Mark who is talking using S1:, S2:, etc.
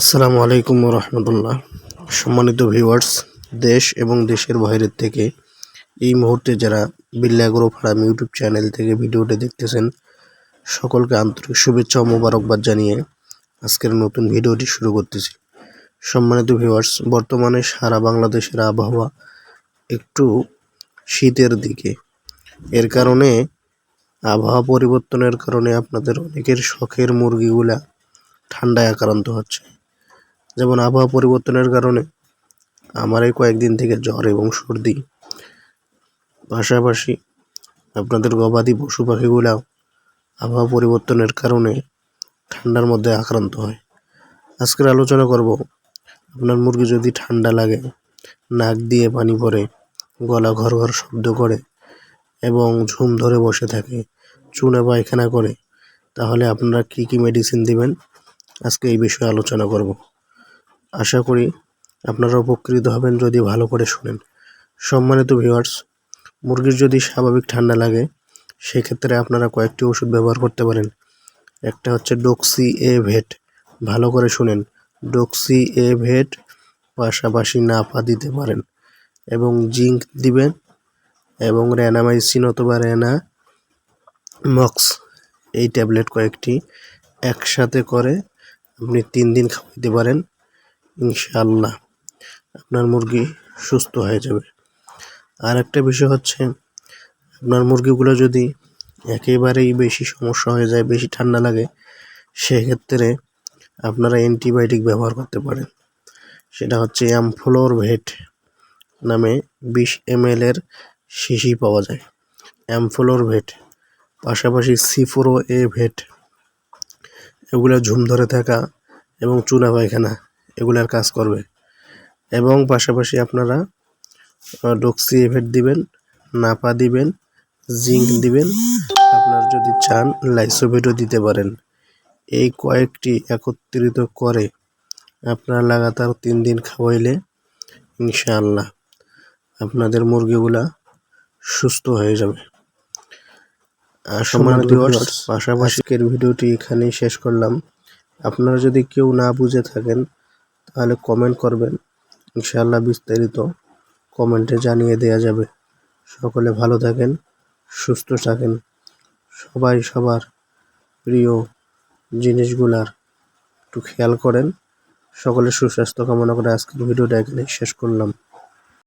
S1: আসসালামু আলাইকুম রহমতুল্লাহ সম্মানিত ভিউয়ার্স, দেশ এবং দেশের বাইরের থেকে এই মুহূর্তে যারা বিল্লাগ্রো ফার্ম ইউটিউব চ্যানেল থেকে ভিডিওটি দেখতেছেন, সকলকে আন্তরিক শুভেচ্ছা ও মোবারকবাদ জানিয়ে আজকের নতুন ভিডিওটি শুরু করতেছি। সম্মানিত ভিউয়ার্স, বর্তমানে সারা বাংলাদেশের আবহাওয়া একটু শীতের দিকে। এর কারণে আবহাওয়া পরিবর্তনের কারণে আপনাদের অনেকের শখের মুরগিগুলা ঠান্ডায় আক্রান্ত হচ্ছে। যেমন আবহাওয়া পরিবর্তনের কারণে আমার এই কয়েকদিন থেকে জ্বর এবং সর্দি। পাশাপাশি আপনাদের গবাদি পশু পাখিগুলাও আবহাওয়া পরিবর্তনের কারণে ঠান্ডার মধ্যে আক্রান্ত হয়। আজকের আলোচনা করব, আপনার মুরগি যদি ঠান্ডা লাগে, নাক দিয়ে পানি পড়ে, গলা ঘর ঘর শব্দ করে এবং ঝুম ধরে বসে থাকে, চুনে পায়খানা করে, তাহলে আপনারা কি কি মেডিসিন দিবেন? আজকে এই বিষয়ে আলোচনা করব। আশা করি আপনারা উপকৃত হবেন যদি ভালো করে শুনেন। সম্মানিত ভিউয়ার্স মুরগির যদি স্বাভাবিক ঠান্ডা লাগে, সেক্ষেত্রে আপনারা কয়েকটি ওষুধ ব্যবহার করতে পারেন। একটা হচ্ছে ডোক্সি এ ভেট ভালো করে শুনেন। ডোক্সি এ ভেট পাশাপাশি নাপা দিতে পারেন এবং জিঙ্ক দিবেন এবং র্যানামাইসিন অথবা র্যানা মক্স এই ট্যাবলেট কয়েকটি একসাথে করে আপনি তিন দিন খাওয়াইতে পারেন। ইনশাআল্লাহ আপনার মুরগি সুস্থ হয়ে যাবে। আর একটা বিষয় হচ্ছে, আপনার মুরগিগুলো যদি একেবারেই বেশি সমস্যা হয়ে যায়, বেশি ঠান্ডা লাগে, সেক্ষেত্রে আপনারা অ্যান্টিবায়োটিক ব্যবহার করতে পারেন। সেটা হচ্ছে অ্যামফ্লোর ভেট নামে বিশ এম এর শিশি পাওয়া যায়। অ্যামফ্লোর ভেট পাশাপাশি সিফোরো এ ভেট এগুলো ঝুম ধরে থাকা এবং চুনা পায়খানা এগুলার কাজ করবে। এবং পাশাপাশি আপনারা ডক্সি এভেট দিবেন নাপা দিবেন জিঙ্ক দিবেন। আপনার যদি চান লাইসোভেটও দিতে পারেন। এই কয়েকটি একত্রিত করে আপনারা লাগাতার তিন দিন খাওয়াইলে ইনশাআল্লাহ আপনাদের মুরগিগুলা সুস্থ হয়ে যাবে। পাশাপাশি ভিডিওটি এখানেই শেষ করলাম। আপনারা যদি কেউ না বুঝে থাকেন তাহলে কমেন্ট করবেন। ইনশাআল্লাহ বিস্তারিত কমেন্টে জানিয়ে দেয়া যাবে। সকলে ভালো থাকেন, সুস্থ থাকেন। সবাই সবার প্রিয় জিনিসগুলার একটু খেয়াল করেন। সকলে সুস্বাস্থ্য কামনা করে আজকের ভিডিওটা এখানে শেষ করলাম।